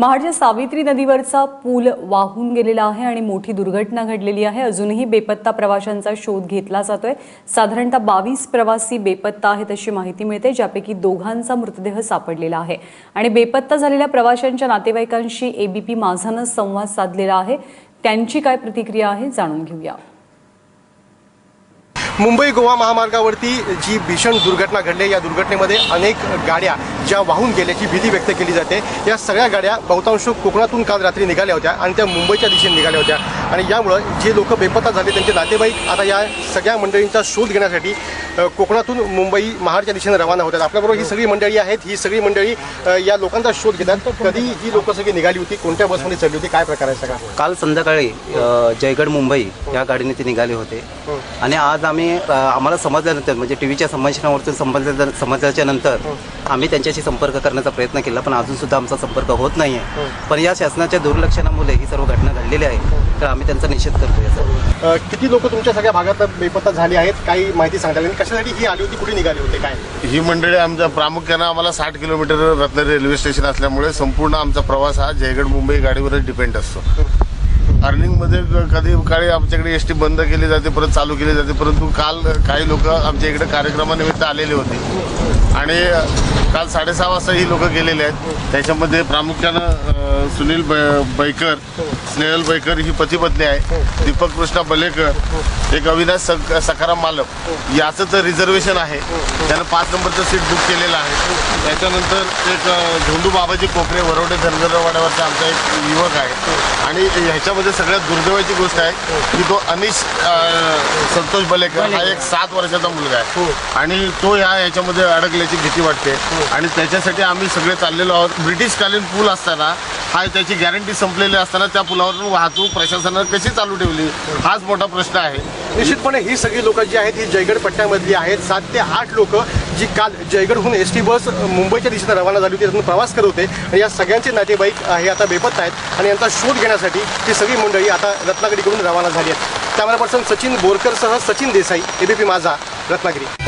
महाडच्या सावित्री नदीवरचा पूल वाहून गेलेला आहे आणि मोठी दुर्घटना घडलेली आहे. अजूनही बेपत्ता प्रवाशांचा शोध घेतला जातोय. साधारणतः बावीस प्रवासी बेपत्ता आहेत अशी माहिती मिळते ज्यापैकी दोघांचा मृतदेह सापडलेला आहे. आणि बेपत्ता झालेल्या प्रवाशांच्या नातेवाईकांशी एबीपी माझानं संवाद साधलेला आहे. त्यांची काय प्रतिक्रिया आहे जाणून घेऊया. मुंबई गोवा महामार्गावरती जी भीषण दुर्घटना घडली या दुर्घटनेमध्ये अनेक गाड्या ज्या वाहून गेल्याची भीती व्यक्त केली जाते. या सगळ्या गाड्या बहुतांश कोकणातून काल रात्री निघाल्या होत्या आणि त्या मुंबईच्या दिशेने निघाल्या होत्या. आणि यामुळं जे लोक बेपत्ता झाले त्यांचे नातेवाईक आता या सगळ्या मंडळींचा शोध घेण्यासाठी कोकणातून मुंबई महाडच्या दिशेने रवाना होतात. आपल्याबरोबर ही सगळी मंडळी आहेत. ही सगळी मंडळी या लोकांचा शोध घेतात. कधी ही लोक सगळी निघाली होती? कोणत्या बसमध्ये चढली होती? काय प्रकार आहे सगळा? काल संध्याकाळी जयगड मुंबई या गाडीने ते निघाले होते. आणि आज आम्ही आम्हाला समजल्यानंतर म्हणजे टी व्हीच्या संभाषणावरतून समजल्या समजल्याच्या नंतर आम्ही त्यांच्याशी संपर्क करण्याचा प्रयत्न केला पण अजून सुद्धा आमचा संपर्क होत नाही आहे पण या शासनाच्या दुर्लक्षणामुळे ही सर्व घटना घडलेली आहे. तर आम्ही त्यांचा निषेध करतो याचा किती लोक तुमच्या सगळ्या भागात बेपत्ता झाली आहेत? काही माहिती सांगता येईल? कशासाठी ही आली होती? कुठे निघाली होती? काय? ही मंडळी आमच्या प्रामुख्यानं आम्हाला साठ किलोमीटर रत्नागिरी रेल्वे स्टेशन असल्यामुळे संपूर्ण आमचा प्रवास हा जयगड मुंबई गाडीवरच डिपेंड असतो. अर्निंगमध्ये कधी काळी आमच्याकडे एस टी बंद केली जाते परत चालू केली जाते परंतु काल काही लोक आमच्या इकडे कार्यक्रमानिमित्त आलेले होते. आणि काल साडेसहा वाजता ही लोक गेलेले आहेत. त्याच्यामध्ये प्रामुख्यानं सुनील बै- बैकर स्नेहल बैकर ही पती पत्नी आहे. दीपक कृष्णा बलेकर एक अविनाश सक सखाराम मालक. याचं तर रिझर्वेशन आहे. त्यानं पाच नंबरचं सीट बुक केलेलं आहे. त्याच्यानंतर एक झोंडू बाबाजी कोपरे वरवडे धनगरवाड्यावरचा आमचा एक युवक आहे. आणि ह्याच्यामध्ये सगळ्यात दुर्दैवाची गोष्ट आहे की तो अनिश अ, संतोष बलेकर हा एक सात वर्षाचा मुलगा आहे. आणि तो ह्या ह्याच्यामध्ये अडकल्याची भीती वाटते. आणि त्याच्यासाठी आम्ही सगळे चाललेलो आहोत. ब्रिटिशकालीन पूल असताना हा त्याची गॅरंटी संपलेली असताना त्या पुलावरून वाहतूक प्रशासनानं कशी चालू ठेवली? हाच मोठा प्रश्न आहे. निश्चितपणे ही सगळी लोक जी आहेत ही जयगड पट्ट्यामधली आहेत सात ते आठ लोक जी काल जयगडहून एस टी बस मुंबईच्या दिशेने रवाना झाली होती त्यातून प्रवास करत होते. आणि या सगळ्यांचे नातेवाईक हे आता बेपत्ता आहेत आणि यांचा शोध घेण्यासाठी ही सगळी मंडळी आता रत्नागिरीकडून रवाना झाली आहेत. कॅमेरा पर्सन सचिन बोरकरसह सचिन देसाई एबीपी माझा रत्नागिरी.